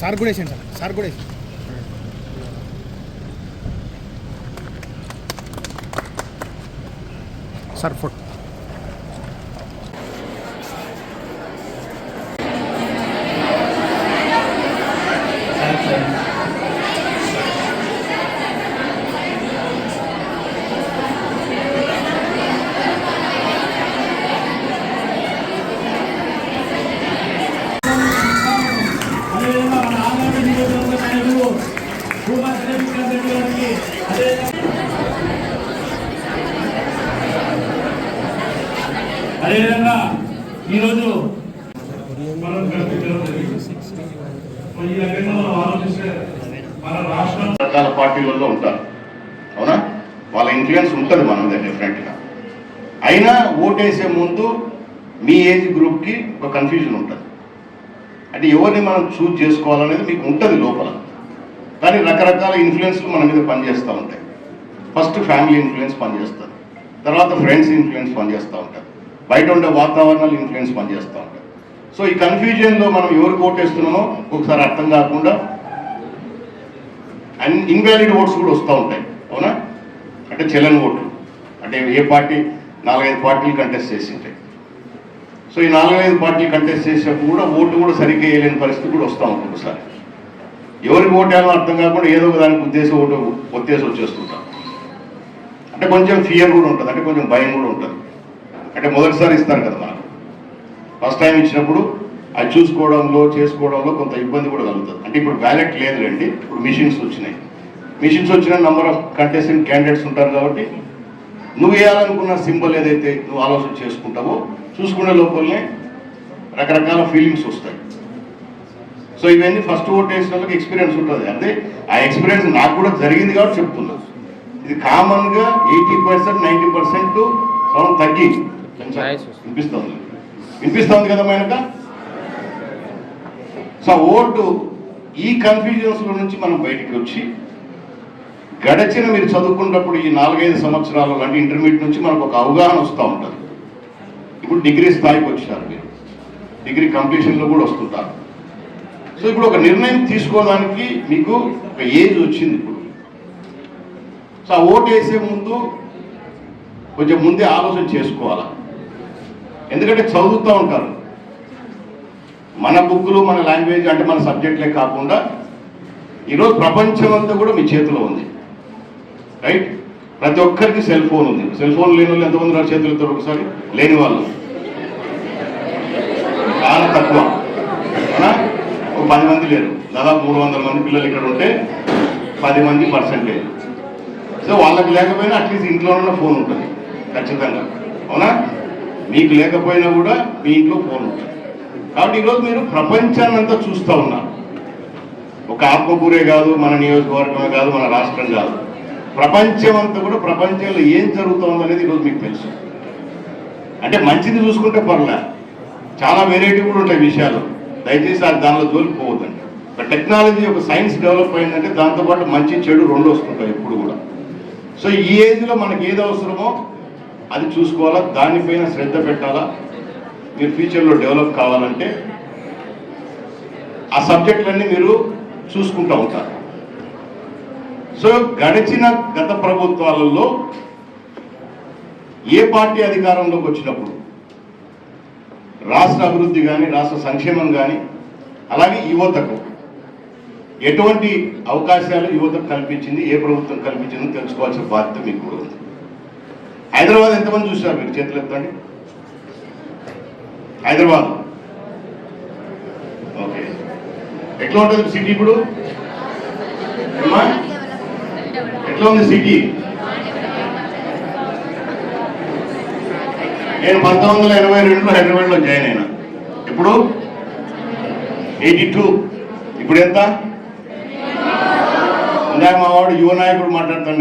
Sir కూడా వేసాను sir sir కూడా వేసాను సార్ ఫోటో అదేవిధంగా మన ఆంధ్ర నియోజకవర్గ నాయకులు భూమా శ్రీకాంత్ రెడ్డి గారికి అదేవిధంగా అదేవిధంగా ఈరోజు మనం ఈ రకంగా మనం ఆలోచిస్తే మన రాష్ట్రం రకాల పార్టీలలో ఉంటారు. అవునా? వాళ్ళ ఇన్ఫ్లుయెన్స్ ఉంటుంది మన మీద డెఫినెట్గా అయినా ఓటేసే ముందు మీ ఏజ్ గ్రూప్కి ఒక కన్ఫ్యూజన్ ఉంటుంది. అంటే ఎవరిని మనం చూజ్ చేసుకోవాలనేది మీకు ఉంటుంది లోపల. కానీ రకరకాల ఇన్ఫ్లుయెన్స్లు మన మీద పనిచేస్తూ ఉంటాయి. ఫస్ట్ ఫ్యామిలీ ఇన్ఫ్లుయెన్స్ పనిచేస్తుంది. తర్వాత ఫ్రెండ్స్ ఇన్ఫ్లుయెన్స్ పనిచేస్తూ ఉంటుంది బయట ఉండే వాతావరణాలు ఇన్ఫ్లుయెన్స్ పనిచేస్తూ ఉంటాయి. సో ఈ కన్ఫ్యూజన్లో మనం ఎవరికి ఓటేస్తున్నామో ఒకసారి అర్థం కాకుండా అండ్ ఇన్వాలిడ్ ఓట్స్ కూడా వస్తూ ఉంటాయి. అవునా? అంటే చెలన్ ఓట్లు అంటే ఏ పార్టీ నాలుగైదు పార్టీలు కంటెస్ట్ చేసి ఉంటాయి సో ఈ నాలుగైదు పార్టీలు కంటెస్ట్ చేసినప్పుడు కూడా ఓటు కూడా సరిగ్గా వేయలేని పరిస్థితి కూడా వస్తూ ఉంటుంది ఒకసారి. ఎవరికి ఓటు అర్థం కాకుండా ఏదో ఒక దానికి ఉద్దేశం ఓటు ఒత్తేసి వచ్చేస్తుంటాం అంటే కొంచెం ఫియర్ కూడా ఉంటుంది. అంటే కొంచెం భయం కూడా ఉంటుంది. అంటే మొదటిసారి ఇస్తారు కదా మనకు ఫస్ట్ టైం ఇచ్చినప్పుడు అది చూసుకోవడంలో చేసుకోవడంలో కొంత ఇబ్బంది కూడా కలుగుతుంది. అంటే ఇప్పుడు బ్యాలెట్ లేదులేండి ఇప్పుడు మిషన్స్ వచ్చినాయి. మిషన్స్ వచ్చిన నంబర్ ఆఫ్ కంటెస్టెంట్ క్యాండిడేట్స్ ఉంటారు కాబట్టి నువ్వు వేయాలనుకున్న సింబల్ ఏదైతే నువ్వు ఆలోచన చేసుకుంటావో చూసుకునే లోపలనే రకరకాల ఫీలింగ్స్ వస్తాయి. సో ఇవన్నీ ఫస్ట్ ఓట్ వేసిన వాళ్ళకి ఎక్స్పీరియన్స్ ఉంటుంది. అంటే ఆ ఎక్స్పీరియన్స్ నాకు కూడా జరిగింది కాబట్టి చెప్తున్నా. ఇది కామన్గా eighty percent ninety percent sound తగ్గి వినిపిస్తుంది. వినిపిస్తుంది కదా మనక? సో ఓటు ఈ కన్ఫ్యూజన్స్ నుంచి మనం బయటికి వచ్చి గడచిన మీరు చదువుకున్నప్పుడు ఈ నాలుగైదు సంవత్సరాలు అంటే ఇంటర్మీడియట్ నుంచి మనకు ఒక అవగాహన వస్తూ ఉంటుంది. ఇప్పుడు డిగ్రీ స్థాయికి వచ్చారు మీరు. డిగ్రీ కంప్లీషన్లో కూడా వస్తుంటారు. సో ఇప్పుడు ఒక నిర్ణయం తీసుకోవడానికి మీకు ఒక ఏజ్ వచ్చింది ఇప్పుడు. సో ఆ ఓటు వేసే ముందు కొంచెం ముందే ఆలోచన చేసుకోవాలా? ఎందుకంటే చదువుతూ ఉంటారు. మన బుక్కులు మన లాంగ్వేజ్ అంటే మన సబ్జెక్ట్లే కాకుండా ఈరోజు ప్రపంచం అంతా కూడా మీ చేతిలో ఉంది. రైట్ ప్రతి ఒక్కరికి సెల్ ఫోన్ ఉంది. సెల్ ఫోన్ లేని వాళ్ళు ఎంతమంది ఉన్నారు చేతులతో ఒకసారి? లేని వాళ్ళు. చాలా తక్కువ. ఒక పది మంది లేరు. దాదాపు మూడు వందల మంది పిల్లలు ఇక్కడ ఉంటే పది మంది పర్సెంటేజ్ సో వాళ్ళకి లేకపోయినా అట్లీస్ట్ ఇంట్లో ఉన్న ఫోన్ ఉంటుంది. ఖచ్చితంగా. అవునా? మీకు లేకపోయినా కూడా మీ ఇంట్లో ఫోన్ ఉంటుంది. కాబట్టి ఈరోజు మీరు ప్రపంచాన్ని అంతా చూస్తూ ఉన్నారు. ఒక ఆత్మకూరే కాదు మన నియోజకవర్గమే కాదు మన రాష్ట్రం కాదు. ప్రపంచం అంతా కూడా ప్రపంచంలో ఏం జరుగుతుంది అనేది ఈరోజు మీకు తెలుసు. అంటే మంచిది చూసుకుంటే పర్లే. చాలా వెరైటీ కూడా ఉంటాయి విషయాలు. దయచేసి అది దానిలో జోలిపోవద్దండి టెక్నాలజీ ఒక సైన్స్ డెవలప్ అయిందంటే దాంతోపాటు మంచి చెడు రెండు వస్తుంటాయి ఎప్పుడు కూడా. సో ఈ ఏజ్లో మనకి ఏది అవసరమో అది చూసుకోవాలా? దానిపైన శ్రద్ధ పెట్టాలా? మీరు ఫ్యూచర్లో డెవలప్ కావాలంటే ఆ సబ్జెక్టులన్నీ మీరు చూసుకుంటూ ఉంటారు. సో గడిచిన గత ప్రభుత్వాలలో ఏ పార్టీ అధికారంలోకి వచ్చినప్పుడు రాష్ట్ర అభివృద్ధి కానీ రాష్ట్ర సంక్షేమం కానీ అలాగే యువతకు ఎటువంటి అవకాశాలు యువతకు కల్పించింది ఏ ప్రభుత్వం కల్పించిందో తెలుసుకోవాల్సిన బాధ్యత మీకు కూడా ఉంది. హైదరాబాద్ ఎంతమంది చూశారు మీరు చేతులు ఎత్తండి? హైదరాబాద్. ఓకే. ఎట్లా ఉంటుంది సిటీ ఇప్పుడు? ఎట్లా ఉంది సిటీ? నేను పంతొమ్మిది వందల ఎనభై రెండులో హైదరాబాద్లో జాయిన్ అయినా. ఇప్పుడు ఎయిటీ టూ. ఇప్పుడు ఎంత? ఇందాక మా వాడు యువ నాయకుడు మాట్లాడుతాడు